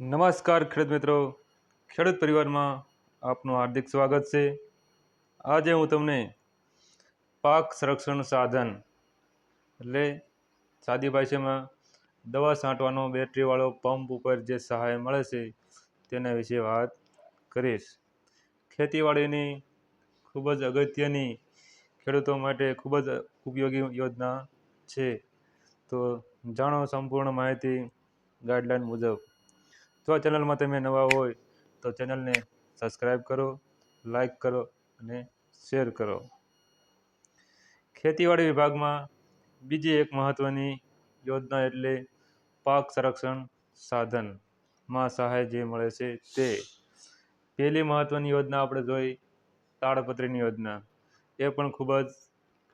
નમસ્કાર ખેડૂત મિત્રો. ખેડૂત પરિવારમાં આપનું હાર્દિક સ્વાગત છે. આજે હું તમને પાક સંરક્ષણ સાધન એટલે સાદી ભાષામાં દવા છાંટવાનો બેટરીવાળો પંપ ઉપર જે સહાય મળે છે તેના વિશે વાત કરીશ. ખેતીવાડીની ખૂબ જ અગત્યની ખેડૂતો માટે ખૂબ જ ઉપયોગી યોજના છે. તો જાણો સંપૂર્ણ માહિતી ગાઈડલાઈન મુજબ. જો આ ચેનલમાં તમે નવા હોય તો ચેનલને સબસ્ક્રાઈબ કરો લાઈક કરો અને શેર કરો. ખેતીવાડી વિભાગમાં બીજી એક મહત્ત્વની યોજના એટલે પાક સંરક્ષણ સાધનમાં સહાય જે મળે છે તે. પહેલી મહત્ત્વની યોજના આપણે જોઈ, તાડપત્રીની યોજના. એ પણ ખૂબ જ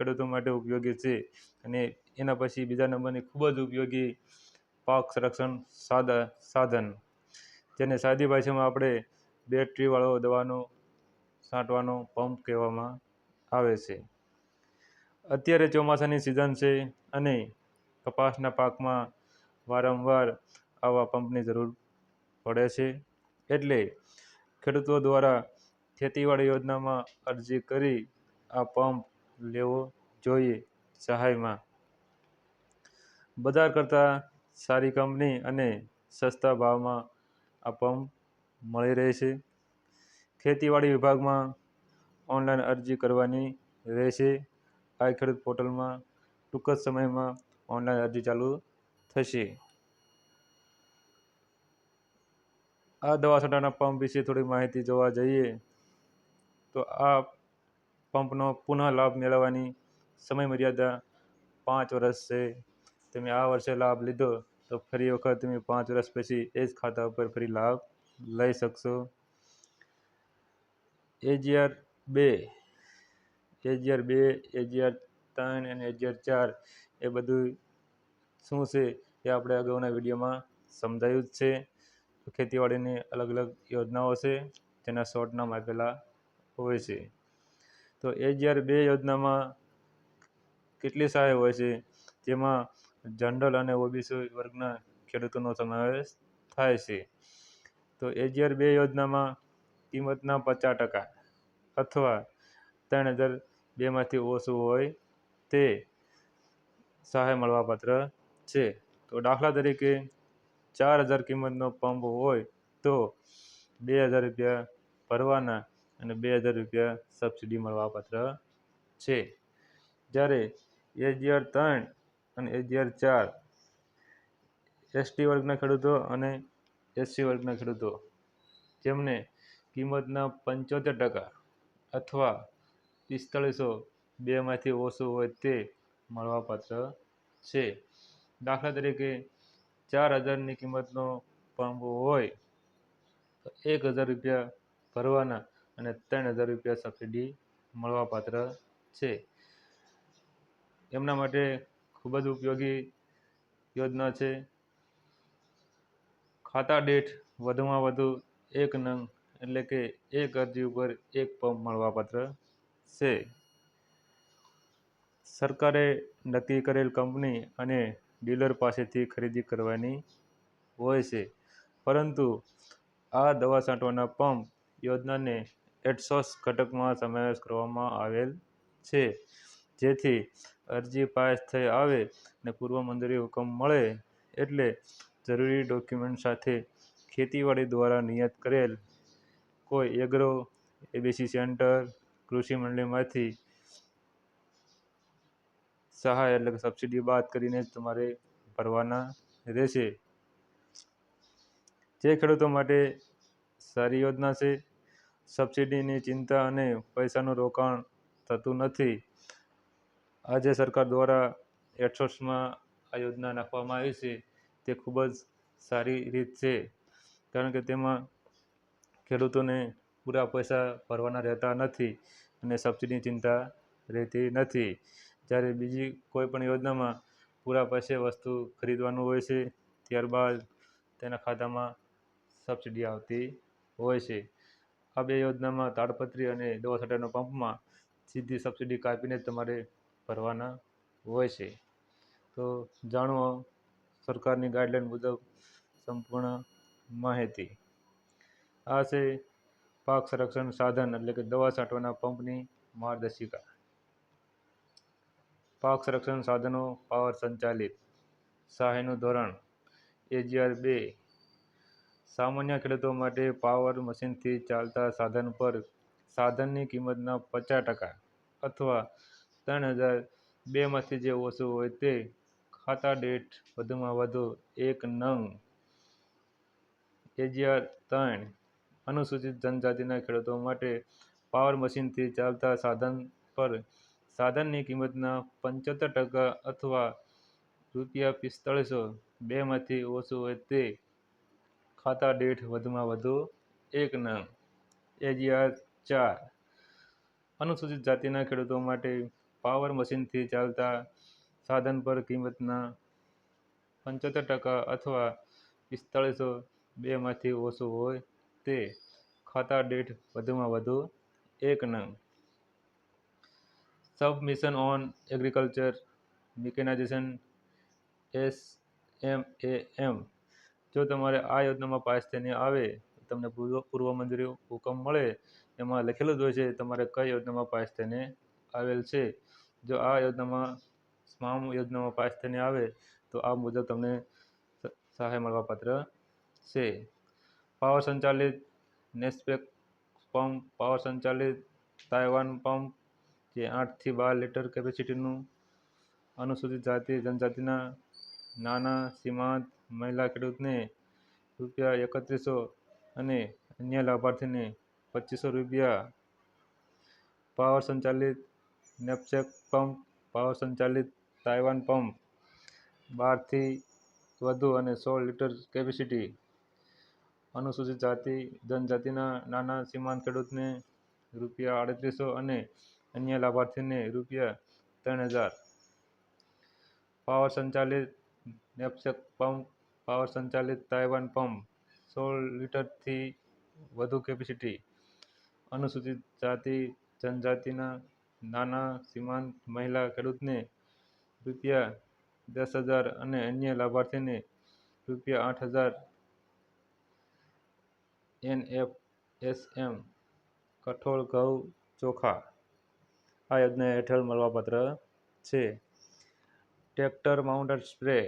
ખેડૂતો માટે ઉપયોગી છે અને એના પછી બીજા નંબરની ખૂબ જ ઉપયોગી પાક સંરક્ષણ સાધન સાધન. જેને સાદી ભાષામાં આપણે બેટરીવાળો દવાનો છાંટવાનો પંપ કહેવામાં આવે છે. અત્યારે ચોમાસાની સિઝન છે અને કપાસના પાકમાં વારંવાર આવા પંપની જરૂર પડે છે. એટલે ખેડૂતો દ્વારા ખેતીવાડી યોજનામાં અરજી કરી આ પંપ લેવો જોઈએ સહાયમાં. બજાર કરતાં સારી કંપની અને સસ્તા ભાવમાં આ પંપ મળી રહે છે. ખેતીવાડી વિભાગમાં ઓનલાઈન અરજી કરવાની રહેશે. આ ખેડૂત પોર્ટલમાં ટૂંક જ સમયમાં ઓનલાઈન અરજી ચાલુ થશે. આ દવા છાંટાના પંપ વિશે થોડી માહિતી જોવા જઈએ તો આ પંપનો પુનઃ લાભ મેળવવાની સમય મર્યાદા પાંચ વર્ષ છે. તમે આ વર્ષે લાભ લીધો. તો ફરી વખત તમે પાંચ વર્ષ પછી એ જ ખાતા ઉપર ફરી લાભ લઈ શકશો. એજીઆર બે એજીઆર બે, એજીઆર ત્રણ અને એજીઆર ચાર એ બધું શું છે એ આપણે અગાઉના વિડીયોમાં સમજાયું જ છે. ખેતીવાડીની અલગ અલગ યોજનાઓ છે તેના શોર્ટ નામ આપેલા હોય છે. તો એજીઆર બે યોજનામાં કેટલી સહાય હોય છે? જેમાં જનરલ અને ઓબીસી વર્ગના ખેડૂતોનો સમાવેશ થાય છે. તો એજીઆર બે યોજનામાં કિંમતના પચાસ ટકા અથવા ત્રણ હજાર બેમાંથી ઓછું હોય તે સહાય મળવાપાત્ર છે. તો દાખલા તરીકે ચાર હજાર કિંમતનો પંપ હોય તો બે હજાર રૂપિયા ભરવાના અને બે હજાર રૂપિયા સબસિડી મળવાપાત્ર છે. જ્યારે એજીઆર ત્રણ અને એજીઆર ચાર. એસટી વર્ગના ખેડૂતો અને એસસી વર્ગના ખેડૂતો, જેમને કિંમતના પંચોતેર ટકા અથવા પિસ્તાળીસો બેમાંથી ઓછું હોય તે મળવાપાત્ર છે. દાખલા તરીકે ચાર હજારની કિંમતનો પંપ હોય તો એક હજાર રૂપિયા ભરવાના અને ત્રણ હજાર રૂપિયા સબસિડી મળવાપાત્ર છે. એમના માટે ખૂબ જ ઉપયોગી યોજના છે. ખાતા દીઠ વધુમાં વધુ એક નંગ એટલે કે એક અરજી ઉપર એક પંપ મળવાપાત્ર છે. સરકારે નક્કી કરેલ કંપની અને ડીલર પાસેથી ખરીદી કરવાની હોય છે. પરંતુ આ દવા છાંટવાના પંપ યોજનાને એડસોસ ઘટકમાં સમાવેશ કરવામાં આવેલ છે. જેથી અરજી પાસ થઈ આવે અને પૂર્વ મંજૂરી હુકમ મળે એટલે જરૂરી ડોક્યુમેન્ટ સાથે ખેતીવાડી દ્વારા નિયત કરેલ કોઈ એગ્રો એબીસી સેન્ટર કૃષિ મંડળીમાંથી સહાય એટલે કે સબસિડી બાદ કરીને જ તમારે ભરવાના રહેશે. જે ખેડૂતો માટે સારી યોજના છે સબસિડીની ચિંતા અને પૈસાનું રોકાણ થતું નથી. આજે સરકાર દ્વારા એડસોર્સમાં આ યોજના નાખવામાં આવી છે, તે ખૂબ જ સારી રીત છે. કારણ કે તેમાં ખેડૂતોને પૂરા પૈસા ભરવાના રહેતા નથી અને સબસિડીની ચિંતા રહેતી નથી. જ્યારે બીજી કોઈ પણ યોજનામાં પૂરા પૈસે વસ્તુ ખરીદવાનું હોય છે, ત્યારબાદ તેના ખાતામાં સબસિડી આવતી હોય છે. આ બે યોજનામાં તાડપત્રી અને દવા છાંટાના પંપમાં સીધી સબસિડી કાપીને જ તમારે ભરવાના હોય છે. તો જાણો, સરકારની ગાઈડલાઈન મુજબ સંપૂર્ણ માહિતી. આ છે પાક સંરક્ષણ સાધન એટલે કે દવા છાંટવાના પંપની માર્ગદર્શિકા. પાક સંરક્ષણ સાધનો પાવર સંચાલિત. સહાયનું ધોરણ. એજીઆર બે. સામાન્ય ખેડૂતો માટે પાવર મશીનથી ચાલતા સાધન પર સાધનની કિંમતના પચાસ ટકા અથવા ત્રણ હજાર બેમાંથી જે ઓછું હોય તે ખાતા દીઠ વધુમાં વધુ એક નંગ. એજીઆર ત્રણ, અનુસૂચિત જનજાતિના ખેડૂતો માટે પાવર મશીનથી ચાલતા સાધન પર સાધનની કિંમતના પંચોતેર ટકા અથવા રૂપિયા પિસ્તાળીસો બેમાંથી ઓછું હોય તે ખાતા દીઠ વધુમાં વધુ એક નંગ. એજીઆર ચાર, અનુસૂચિત જાતિના ખેડૂતો માટે પાવર મશીનથી ચાલતા સાધન પર કિંમતના પંચોતેર ટકા અથવા પિસ્તાળીસો બેમાંથી ઓછું હોય તે ખાતા દીઠ વધુમાં વધુ એક નંગ. Submission on agriculture mechanisation S M A M જો તમારે આ યોજનામાં પાસ થઈને આવે, તમને પૂર્વ પૂર્વ મંજૂરી હુકમ મળે, એમાં લખેલું જ હોય છે તમારે કઈ યોજનામાં પાસ થઈને આવેલ છે. જો આ યોજનામાં સ્મામ યોજનામાં પાસ થઈને આવે, તો આ મુજબ તમને સહાય મળવાપાત્ર છે. પાવર સંચાલિત નેસ્પેક પંપ, પાવર સંચાલિત તાઇવાન પંપ, જે આઠથી બાર લીટર કેપેસિટીનું અનુસૂચિત જાતિ, જનજાતિના નાના, સીમાંત, મહિલા ખેડૂતને રૂપિયા એકત્રીસો અને અન્ય લાભાર્થીને પચીસો રૂપિયા પાવર સંચાલિત નેપસેક પંપ, પાવર સંચાલિત તાઇવાન પંપ, બારથી વધુ અને સોળ લીટર કેપેસિટી, અનુસૂચિત જાતિ, જનજાતિના નાના સીમાંત ખેડૂતને રૂપિયા આડત્રીસો અને અન્ય લાભાર્થીને રૂપિયા ત્રણ હજાર. પાવર સંચાલિત નેપસેક પંપ, પાવર સંચાલિત તાઇવાન પંપ સોળ લીટરથી વધુ કેપેસિટી, અનુસૂચિત જાતિ, જનજાતિના નાના સીમાંત મહિલા ખેડૂતને રૂપિયા દસ હજાર અને અન્ય લાભાર્થીને રૂપિયા આઠ હજાર એનએફએસએમ કઠોળ ઘઉં ચોખા આ યોજના હેઠળ મળવાપાત્ર છે. ટ્રેક્ટર માઉન્ટેડ સ્પ્રે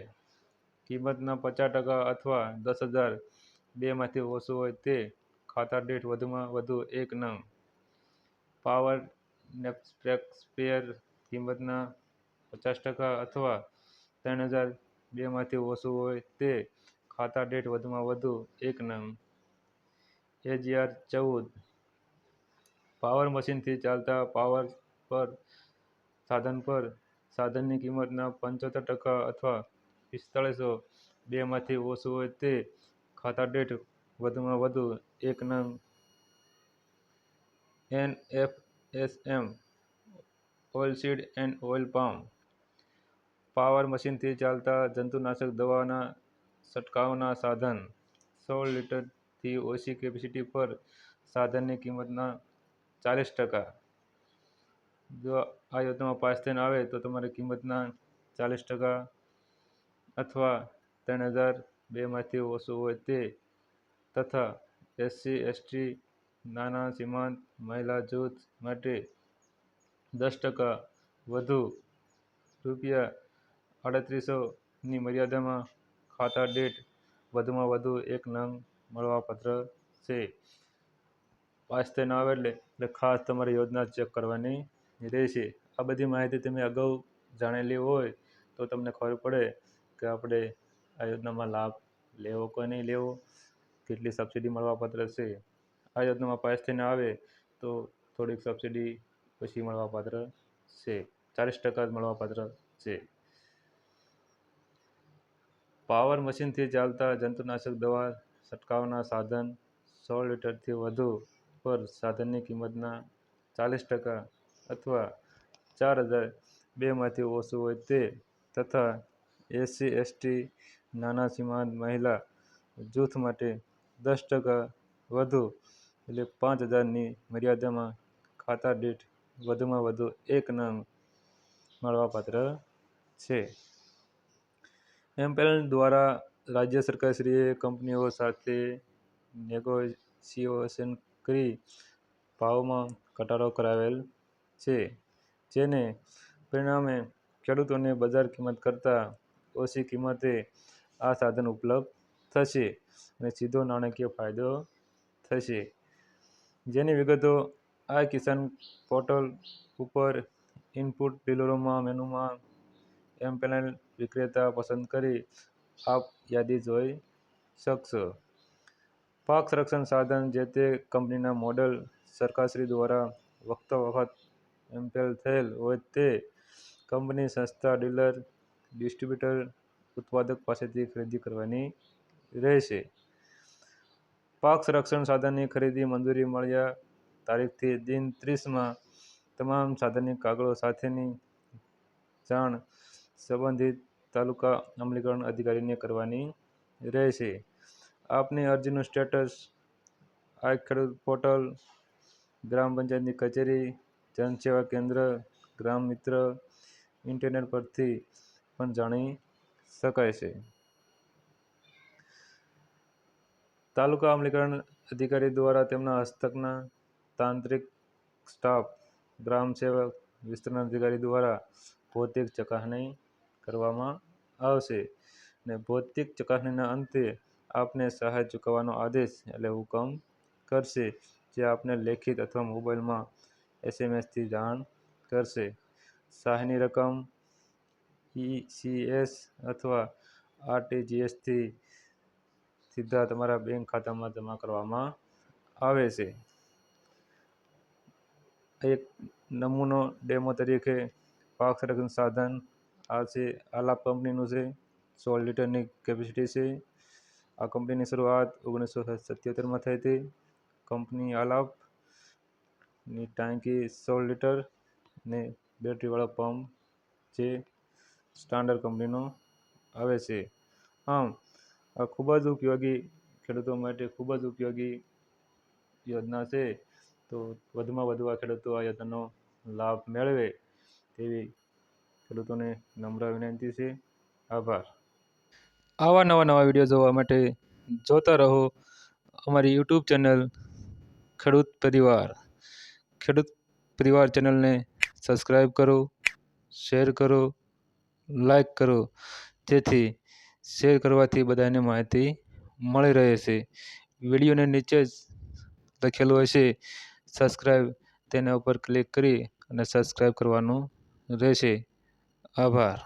કિંમતના પચાસ ટકા અથવા દસ હજાર બેમાંથી ઓછું હોય તે ખાતા દીઠ વધુમાં વધુ એક નંગ. પાવર સ્પેર કિંમતના પચાસ ટકા અથવા ત્રણ હજાર બેમાંથી ઓછું હોય તે ખાતા દીઠ વધુમાં વધુ એક નામ. એજીઆર ચૌદ. પાવર મશીનથી ચાલતા પાવર પર સાધન પર સાધનની કિંમતના પંચોતેર ટકા અથવા પિસ્તાળીસો બેમાંથી ઓછું હોય તે ખાતા દીઠ વધુમાં વધુ એક નંગ NFSM oilseed and oil palm power મશીનથી ચાલતા જંતુનાશક દવાના છંટકાવના સાધન સોળ લીટરથી ઓછી કેપેસિટી પર સાધનની કિંમતના ચાલીસ ટકા જો આ યોજનામાં પાસ થઈને આવે તો તમારી કિંમતના ચાલીસ ટકા અથવા ત્રણ હજાર બેમાંથી ઓછું હોય તે તથા એસસી એસટી નાના સીમાંત મહિલા જૂથ માટે દસ ટકા વધુ રૂપિયા આડત્રીસોની મર્યાદામાં ખાતા દીઠ વધુમાં વધુ એક નંગ મળવાપાત્ર છે. પાસ થઈને આવે એટલે એટલે ખાસ તમારે યોજના ચેક કરવાની રહેશે. આ બધી માહિતી તમે અગાઉ જાણેલી હોય તો તમને ખબર પડે કે આપણે આ યોજનામાં લાભ લેવો કે નહીં લેવો, કેટલી સબસિડી મળવાપાત્ર છે. આ યોજનામાં પાસ થઈને આવે તો થોડીક સબસિડી પછી મળવાપાત્ર છે. ચાલીસ ટકા જ મળવાપાત્ર છે. પાવર મશીનથી ચાલતા જંતુનાશક દવા, છંટકાવના સાધન સો લીટરથી વધુ પર સાધનની કિંમતના ચાલીસ ટકા અથવા ચાર હજાર બેમાંથી ઓછું હોય તે તથા એસસી, એસટી નાના, સીમાંત મહિલા જૂથ માટે દસ ટકા વધુ એટલે પાંચ હજારની મર્યાદામાં ખાતા દીઠ વધુમાં વધુ એક નંગ મળવાપાત્ર છે. એમપેનલ દ્વારા રાજ્ય સરકારશ્રીએ કંપનીઓ સાથે નેગોશિએશન કરી ભાવમાં ઘટાડો કરાવેલ છે, જેને પરિણામે ખેડૂતોને બજાર કિંમત કરતાં ઓછી કિંમતે આ સાધન ઉપલબ્ધ થશે અને સીધો નાણાકીય ફાયદો થશે. જેની વિગતો આ કિસાન પોર્ટલ ઉપર ઇનપુટ ડીલરોમાં મેનુમાં એમપેનલ વિક્રેતા પસંદ કરી આપ યાદી જોઈ શકશો. પાક સંરક્ષણ સાધન જે તે કંપનીના મોડલ સરકારશ્રી દ્વારા વખતો વખત એમ્પેલ થયેલ હોય તે કંપની સંસ્થા, ડીલર, ડિસ્ટ્રીબ્યુટર, ઉત્પાદક પાસેથી ખરીદી કરવાની રહેશે. પાક સંરક્ષણ સાધનની ખરીદી મંજૂરી મળ્યા તારીખથી દિન ત્રીસમાં તમામ સાધનની કાગળો સાથેની જાણ સંબંધિત તાલુકા અમલીકરણ અધિકારીને કરવાની રહેશે. આપની અરજીનું સ્ટેટસ આ ખેડૂત પોર્ટલ, ગ્રામ પંચાયતની કચેરી, જનસેવા કેન્દ્ર, ગ્રામ મિત્ર, ઇન્ટરનેટ પરથી પણ જાણી શકાય છે. તાલુકા અમલીકરણ અધિકારી દ્વારા તેમના હસ્તકના તાંત્રિક સ્ટાફ, ગ્રામ સેવક, વિસ્તરણ અધિકારી દ્વારા ભૌતિક ચકાસણી કરવામાં આવશે ને ભૌતિક ચકાસણીના અંતે આપને સહાય ચૂકવવાનો આદેશ એટલે હુકમ કરશે જે આપને લેખિત અથવા મોબાઈલમાં એસએમએસથી જાણ કરશે. સહાયની રકમ ઈસીએસ અથવા આરટીજીએસથી સીધા તમારા બેંક ખાતામાં જમા કરવામાં આવે છે. એક નમૂનો ડેમો તરીકે પાક સંરક્ષણ સાધન આ છે, આલાપ કંપનીનું છે, સોળ લીટરની કેપેસિટી છે. આ કંપનીની શરૂઆત ઓગણીસો સત્યોતેરમાં થઈ હતી. કંપની આલાપની ટાંકી સોળ લીટર ને બેટરીવાળો પંપ જે સ્ટાન્ડર્ડ કંપનીનો આવે છે. આમ ખૂબ જ ઉપયોગી ખેડૂતો માટે ખૂબ જ ઉપયોગી યોજના છે. તો વધુમાં વધુ આ ખેડૂતો આ યોજનાનો લાભ મેળવે તેવી ખેડૂતોને નમ્ર વિનંતી છે. આભાર. આવા નવા નવા વીડિયો જોવા માટે જોતા રહો અમારી યુટ્યુબ ચેનલ ખેડૂત પરિવાર. ખેડૂત પરિવાર ચેનલને સબસ્ક્રાઈબ કરો, શેર કરો લાઈક કરો. જેથી શેર કરવાથી બધાને માહિતી મળી રહે છે. વિડીયોને નીચે જ લખેલું હશે. સબસ્ક્રાઈબ તેના ઉપર ક્લિક કરી અને સબસ્ક્રાઈબ કરવાનું રહેશે. આભાર.